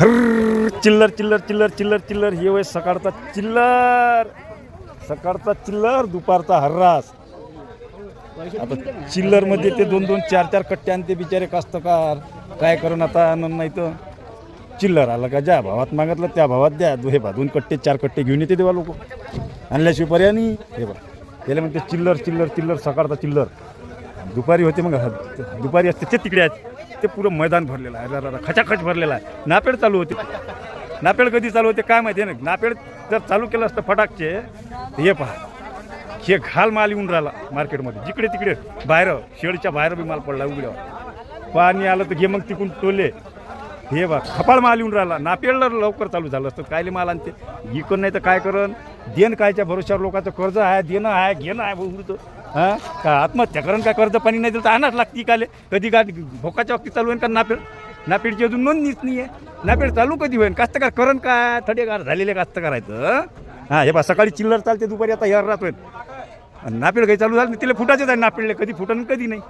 हर चिल्लर चिल्लर चिल्लर चिल्लर चिल्लर. हे वय सकाळचा चिल्लर. सकाळचा चिल्लर दुपारचा हर्रास. आता चिल्लरमध्ये ते दोन दोन चार चार कट्टे आणते बिचारे कास्तकार. काय करून आता आनंद नाही तर? चिल्लर आला का? ज्या भावात मागितलं त्या भावात द्या. हे बा दोन कट्टे चार कट्टे घेऊन येते तेव्हा लोक. आणल्याशिवाय पर्याय नाही. हे बा त्याला म्हणते चिल्लर चिल्लर चिल्लर सकाळचा चिल्लर. दुपारी होते मग दुपारी असते ते तिकडे आहेत. ते पुरं मैदान भरलेलं आहे. अरे खचाखच भरलेला आहे. नापेड चालू होते. नापेड कधी चालू होते काय माहिती आहे ना? नापेड जर चालू केलं असतं फटाकचे हे पहा. हे घाल माल येऊन राहिला मार्केटमध्ये. जिकडे तिकडे बाहेर शेडच्या बाहेर बी माल पडला उघड्यावर. पाणी आलं तर घे मग तिकून टोले. हे बा खपाळ माल येऊन राहिला. नापेडला लवकर चालू झालं असतं. कायले माल आणते? इकडं नाही तर काय करण? देण कायच्या भरोश्यावर लोकांचं कर्ज आहे देणं आहे घेणं आहे उघडतं. हां? का आत्महत्या करण काय कर्ज पाणी नाही दिलं तर आणाच लागते काले कधी काय भोकाच्या बाबतीत चालू आहे का नापेड? नापेडची अजून नोंदणीच नाही आहे नापेड चालू कधी होईल कास्तकार करण काय थडेगार झालेले कास्तकार आहेत हां? हे बा सकाळी चिल्लर चालते दुपारी आता यार राहतोय आणि नापेड काही चालू झालं नाही तिला फुटायचं आहे नापेडले कधी फुटन कधी नाही.